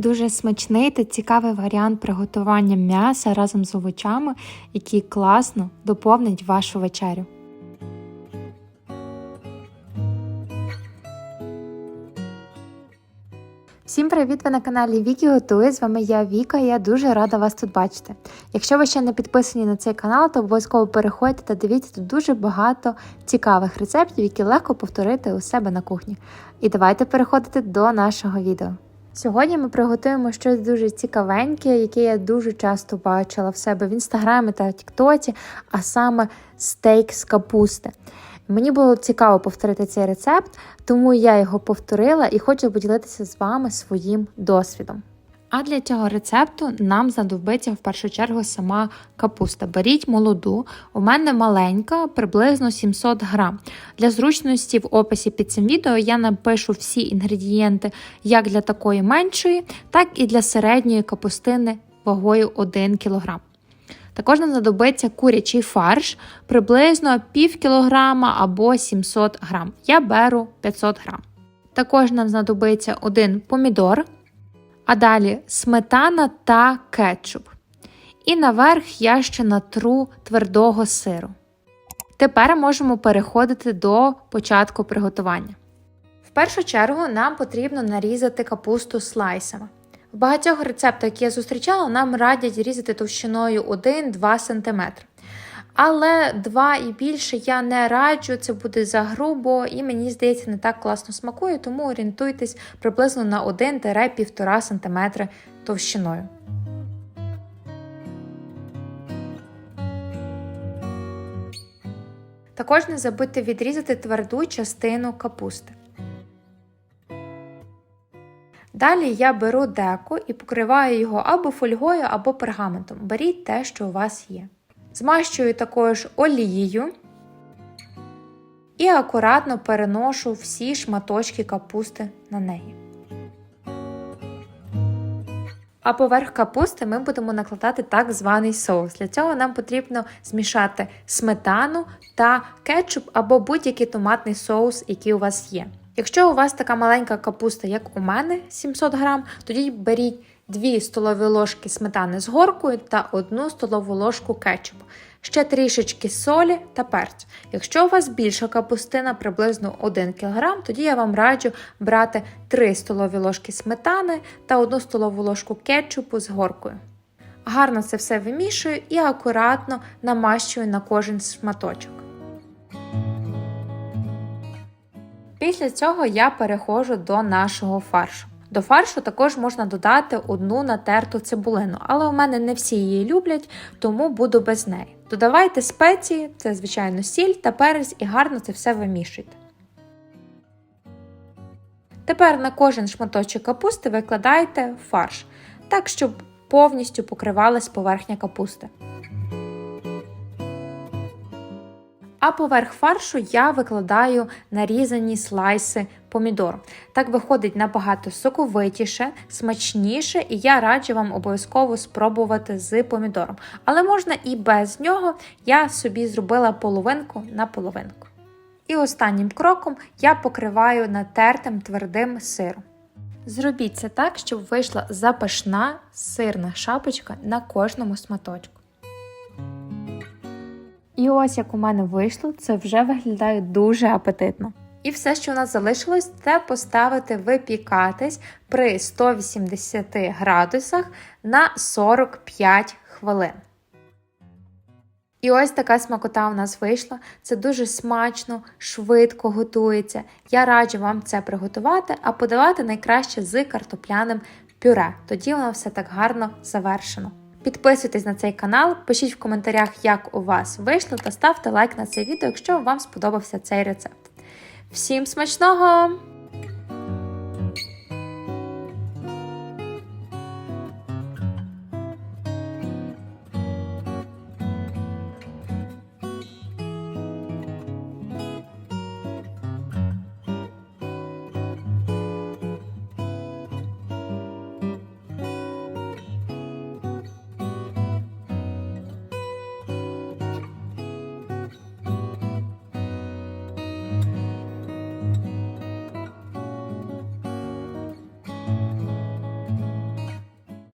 Дуже смачний та цікавий варіант приготування м'яса разом з овочами, який класно доповнить вашу вечерю. Всім привіт! Ви на каналі Вікі Готує. З вами я Віка, і я дуже рада вас тут бачити. Якщо ви ще не підписані на цей канал, то обов'язково переходьте та дивіться тут дуже багато цікавих рецептів, які легко повторити у себе на кухні. І давайте переходити до нашого відео. Сьогодні ми приготуємо щось дуже цікавеньке, яке я дуже часто бачила в себе в інстаграмі та тіктоці, а саме стейк з капусти. Мені було цікаво повторити цей рецепт, тому я його повторила і хочу поділитися з вами своїм досвідом. А для цього рецепту нам знадобиться в першу чергу сама капуста. Беріть молоду, у мене маленька, приблизно 700 грам. Для зручності в описі під цим відео я напишу всі інгредієнти як для такої меншої, так і для середньої капустини вагою 1 кг. Також нам знадобиться курячий фарш приблизно пів кілограма або 700 грам. Я беру 500 грам. Також нам знадобиться один помідор, а далі сметана та кетчуп. І наверх я ще натру твердого сиру. Тепер можемо переходити до початку приготування. В першу чергу нам потрібно нарізати капусту слайсами. В багатьох рецептах, які я зустрічала, нам радять різати товщиною 1-2 см. Але 2 і більше я не раджу, це буде загрубо і мені здається, не так класно смакує, тому орієнтуйтесь приблизно на 1-1,5 см товщиною. Також не забудьте відрізати тверду частину капусти. Далі я беру деко і покриваю його або фольгою, або пергаментом. Беріть те, що у вас є. Змащую також олією і акуратно переношу всі шматочки капусти на неї. А поверх капусти ми будемо накладати так званий соус. Для цього нам потрібно змішати сметану та кетчуп або будь-який томатний соус, який у вас є. Якщо у вас така маленька капуста, як у мене 700 грам, тоді беріть 2 столові ложки сметани з горкою та 1 столову ложку кетчупу, ще трішечки солі та перцю. Якщо у вас більша капустина, приблизно 1 кг, тоді я вам раджу брати 3 столові ложки сметани та 1 столову ложку кетчупу з горкою. Гарно це все вимішую і акуратно намащую на кожен шматочок. Після цього я переходжу до нашого фаршу. До фаршу також можна додати одну натерту цибулину, але у мене не всі її люблять, тому буду без неї. Додавайте спеції, це, звичайно, сіль та перець і гарно це все вимішуйте. Тепер на кожен шматочок капусти викладайте фарш, так, щоб повністю покривалась поверхня капусти. А поверх фаршу я викладаю нарізані слайси помідор. Так виходить набагато соковитіше, смачніше, і я раджу вам обов'язково спробувати з помідором. Але можна і без нього, я собі зробила половинку на половинку. І останнім кроком я покриваю натертим твердим сиром. Зробіть це так, щоб вийшла запашна сирна шапочка на кожному сматочку. І ось як у мене вийшло, це вже виглядає дуже апетитно. І все, що у нас залишилось, це поставити випікатись при 180 градусах на 45 хвилин. І ось така смакота у нас вийшла. Це дуже смачно, швидко готується. Я раджу вам це приготувати, а подавати найкраще з картопляним пюре. Тоді воно все так гарно завершено. Підписуйтесь на цей канал, пишіть в коментарях, як у вас вийшло, та ставте лайк на це відео, якщо вам сподобався цей рецепт. Всім смачного!